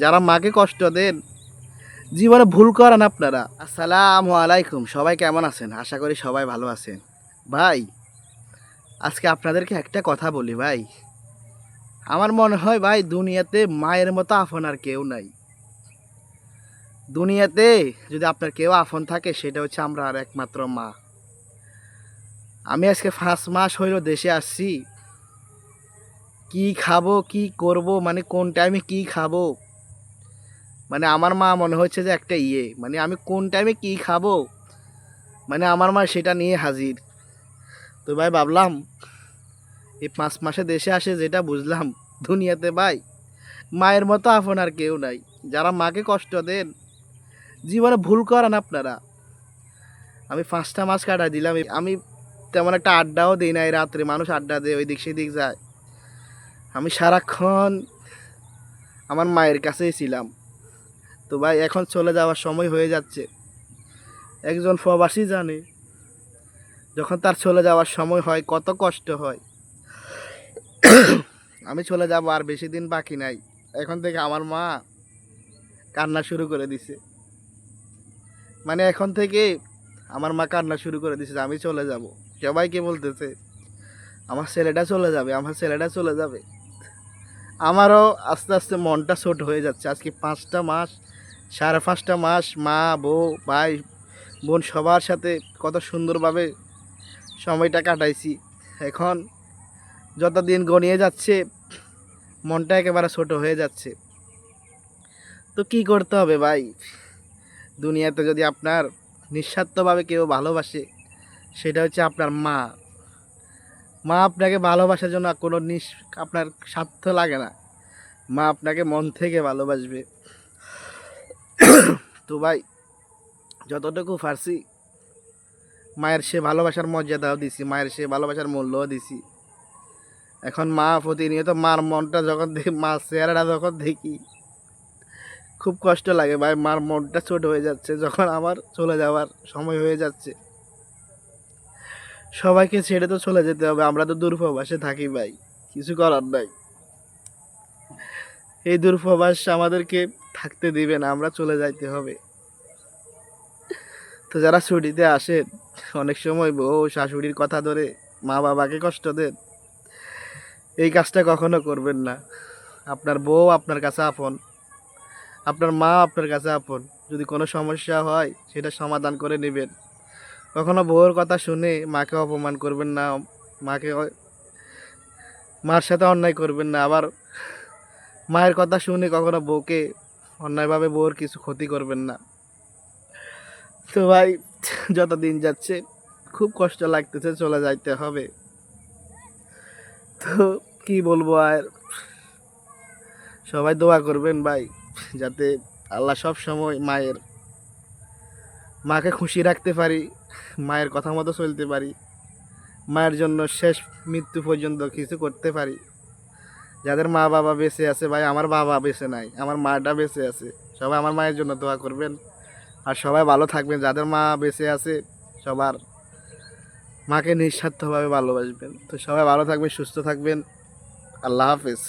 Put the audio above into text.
যারা মাকে কষ্ট দেন, জীবনে ভুল করেন আপনারা। আসসালামু আলাইকুম, সবাই কেমন আছেন? আশা করি সবাই ভালো আছেন। ভাই, আজকে আপনাদেরকে একটা কথা বলি ভাই। আমার মনে হয় ভাই, দুনিয়াতে মায়ের মতো আফন আর কেউ নাই। দুনিয়াতে যদি আপনার কেউ আফন থাকে, সেটা হচ্ছে আমরা আর একমাত্র মা। আমি আজকে পাঁচ মাস হইল দেশে আসছি। কি খাব, কি করব মানে কোন টাইমে কি খাব? মানে আমার মা মনে হচ্ছে যে একটা ইয়ে। মানে আমি কোন টাইমে কি খাব? মানে আমার মা সেটা নিয়ে হাজির। তো ভাই ভাবলাম, এই পাঁচ মাসে দেশে আসে যেটা বুঝলাম, দুনিয়াতে ভাই, মায়ের মতো আপন আর কেউ নাই। যারা মাকে কষ্ট দেন, জীবনে ভুল করেন আপনারা। আমি পাঁচটা মাস কাটাই দিলাম। আমি তেমন একটা আড্ডাও দিই না এই রাত্রে, মানুষ আড্ডা দেয় ওই দিক সেদিক যায়। আমি সারাক্ষণ আমার মায়ের কাছেই ছিলাম। তো ভাই, এখন চলে যাওয়ার সময় হয়ে যাচ্ছে। একজন প্রবাসী জানে, যখন তার চলে যাওয়ার সময় হয়, কত কষ্ট হয়। আমি চলে যাব আর বেশি দিন বাকি নাই। এখন থেকে আমার মা কান্না শুরু করে দিছে। মানে এখন থেকে আমার মা কান্না শুরু করে দিছে আমি চলে যাব। সবাইকে বলতেছে, আমার ছেলেটা চলে যাবে, আমার ছেলেটা চলে যাবে। আমারও আস্তে আস্তে মনটা ছোট হয়ে যাচ্ছে। আজকে পাঁচটা মাস সাড়ে পাঁচটা মাস মা, বউ, ভাই, বোন সবার সাথে কত সুন্দরভাবে সময়টা কাটাইছি। এখন যত দিন গনিয়ে যাচ্ছে, মনটা একেবারে ছোট হয়ে যাচ্ছে। তো কি করতে হবে ভাই? দুনিয়াতে যদি আপনার নিঃস্বার্থভাবে কেউ ভালোবাসে, সেটা হচ্ছে আপনার মা। মা আপনাকে ভালোবাসার জন্য কোনো নিঃ আপনার স্বার্থ লাগে না। মা আপনাকে মন থেকে ভালোবাসবে। তো ভাই, যতটুকু পারছি, মায়ের সে ভালোবাসার মর্যাদাও দিছি, মায়ের সে ভালোবাসার মূল্যও দিছি। এখন মা প্রতিনিয়ত মার মনটা যখন দেখি মার চেহারাটা যখন দেখি, খুব কষ্ট লাগে ভাই, মার মনটা ছোট হয়ে যাচ্ছে, যখন আমার চলে যাওয়ার সময় হয়ে যাচ্ছে। সবাইকে ছেড়ে তো চলে যেতে হবে, আমরা তো দূরপ্রবাসে থাকি ভাই, কিছু করার নাই। এই দূরপ্রবাস আমাদেরকে থাকতে দিবে না, আমরা চলে যাইতে হবে। তো যারা ছুটিতে আসেন অনেক সময় বউ শাশুড়ির কথা ধরে মা বাবাকে কষ্ট দেন। এই কাজটা কখনো করবেন না। আপনার বউ আপনার কাছে আপন। আপনার মা আপনার কাছে আপন। যদি কোনো সমস্যা হয়, সেটা সমাধান করে নেবেন। কখনো বউর কথা শুনে মাকে অপমান করবেন না, মাকে মার সাথে অন্যায় করবেন না। আবার মায়ের কথা শুনে কখনো বউকে অন্যায়ভাবে বউর কিছু ক্ষতি করবেন না। তো ভাই যত দিন যাচ্ছে, খুব কষ্ট লাগতেছে চলে যাইতে হবে। তো কি বলব আর? সবাই দোয়া করবেন ভাই, যাতে আল্লাহ সব সময় মায়ের, মাকে খুশি রাখতে পারি, মায়ের কথা মতো চলতে পারি, মায়ের জন্য শেষ মৃত্যু পর্যন্ত কিছু করতে পারি। যাদের মা বাবা বেঁচে আছে ভাই, আমার বাবা বেঁচে নাই, আমার মাটা বেঁচে আছে। সবাই আমার মায়ের জন্য দোয়া করবেন। আর সবাই ভালো থাকবেন, যাদের মা বেঁচে আছে, সবার মাকে নিঃস্বার্থভাবে ভালোবাসবেন। তো সবাই ভালো থাকবেন, সুস্থ থাকবেন। আল্লাহ হাফেজ।